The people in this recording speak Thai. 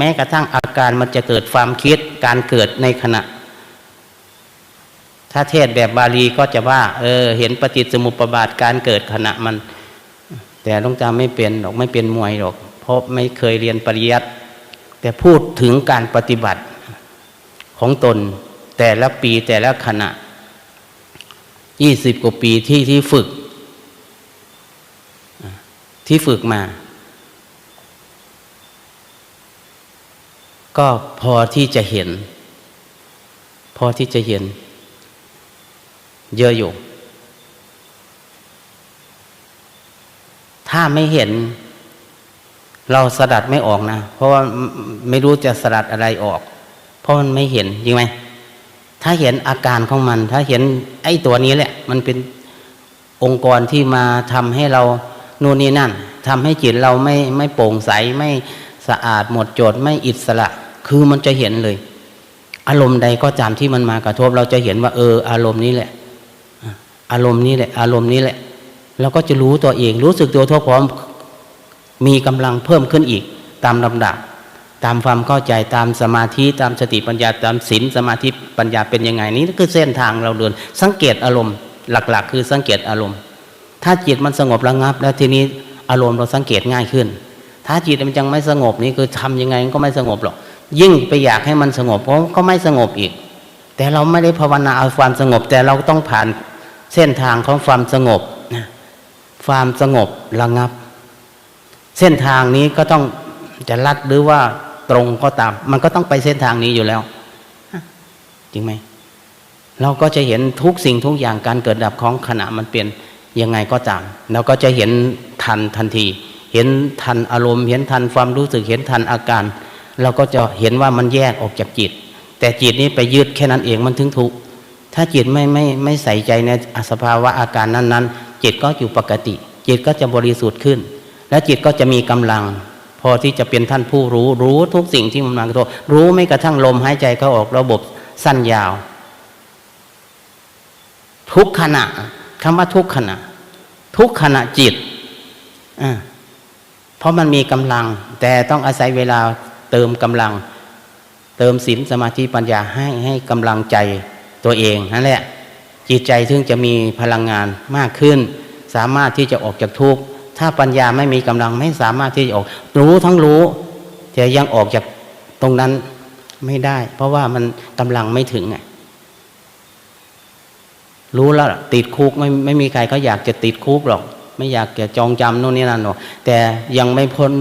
แม้กระทั่งอาการมันจะเกิดความคิดการเกิดในขณะ ถ้าเทศแบบบาลีก็จะว่า เออ เห็นปฏิจสมุปบาทการเกิดขณะมัน แต่ลวงตาไม่เป็นหรอกไม่เป็นมวยหรอกเพราะไม่เคยเรียนปริยัติแต่พูดถึงการปฏิบัติของตน แต่ละปีแต่ละขณะยี่สิบกว่าปีที่ที่ฝึก ที่ฝึกมา ก็พอที่จะเห็น พอที่จะเห็น เยอะอยู่ ถ้าไม่เห็น เราสลัดไม่ออกนะ เพราะว่าไม่รู้จะสลัดอะไรออก เพราะมันไม่เห็นจริงไหมถ้าเห็นอาการของมัน ถ้าเห็นไอ้ตัวนี้แหละ มันเป็นองค์กรที่มาทำให้เรานู่นนี่นั่นทำให้จิตเราไม่ไม่โปร่งใสไม่สะอาดหมดจดไม่อิสระ คือมันจะเห็นเลย อารมณ์ใดก็ตามที่มันมากระทบ เราจะเห็นว่า เออ อารมณ์นี้แหละ อารมณ์นี้แหละ อารมณ์นี้แหละ เราก็จะรู้ตัวเอง รู้สึกตัวทั่วพร้อม มีกำลังเพิ่มขึ้นอีก ตามลำดับ ตามความเข้าใจตามสมาธิตามสติปัญญาตามศีลสมาธิปัญญาเป็นยังไงนี้คือเส้นทางเราเดิน สังเกตอารมณ์หลัก ๆ คือสังเกตอารมณ์ ถ้าจิตมันสงบระงับ แล้วทีนี้อารมณ์เราสังเกตง่ายขึ้น ถ้าจิตมันยังไม่สงบนี่คือทำยังไงก็ไม่สงบหรอก ยิ่งไปอยากให้มันสงบก็ไม่สงบอีก แต่เราไม่ได้ภาวนาเอาความสงบ แต่เราต้องผ่านเส้นทางของความสงบนะความสงบระงับ เส้นทางนี้ก็ต้องจะลัดหรือว่าตรงก็ตาม มันก็ต้องไปเส้นทางนี้อยู่แล้วจริงไหมเราก็จะเห็นทุกสิ่งทุกอย่างการเกิดดับของขณะมันเปลี่ยนยังไงก็ตามเราก็จะเห็นทันทันที เห็นทันอารมณ์ เห็นทันความรู้สึกเห็นทันอาการ เราก็จะเห็นว่ามันแยกออกจากจิต แต่จิตนี้ไปยึดแค่นั้นเองมันถึงทุกข์ถ้าจิตไม่ไม่ไม่ใส่ใจในสภาวะอาการนั้นๆ จิตก็อยู่ปกติ จิตก็จะบริสุทธิ์ขึ้น และจิตก็จะมีกำลัง พอที่จะเป็นท่านผู้รู้รู้ทุกสิ่งที่มันมากระทบรู้ไม่กระทั่งลมหายใจเขาออกระบบสั้นยาว ทุกขณะคำว่าทุกขณะ ทุกขณะจิตอ่าเพราะมันมีกำลัง แต่ต้องอาศัยเวลา เติมกำลัง เติมศีลสมาธิปัญญาให้ให้กำลังใจตัวเองนั่นแหละจิตใจถึงจะมีพลังงานมากขึ้น สามารถที่จะออกจากทุกข์ถ้าปัญญาไม่มีกำลังไม่สามารถที่จะออก รู้ทั้งรู้ แต่ยังออกจากตรงนั้นไม่ได้ เพราะว่ามันกำลังไม่ถึงไงรู้แล้วติดคุกไม่ไม่มีใครเขาอยากจะติดคุกหรอก ไม่อยากจะจองจำโน่นนี่นั่นหรอกแต่ยังไม่พ้น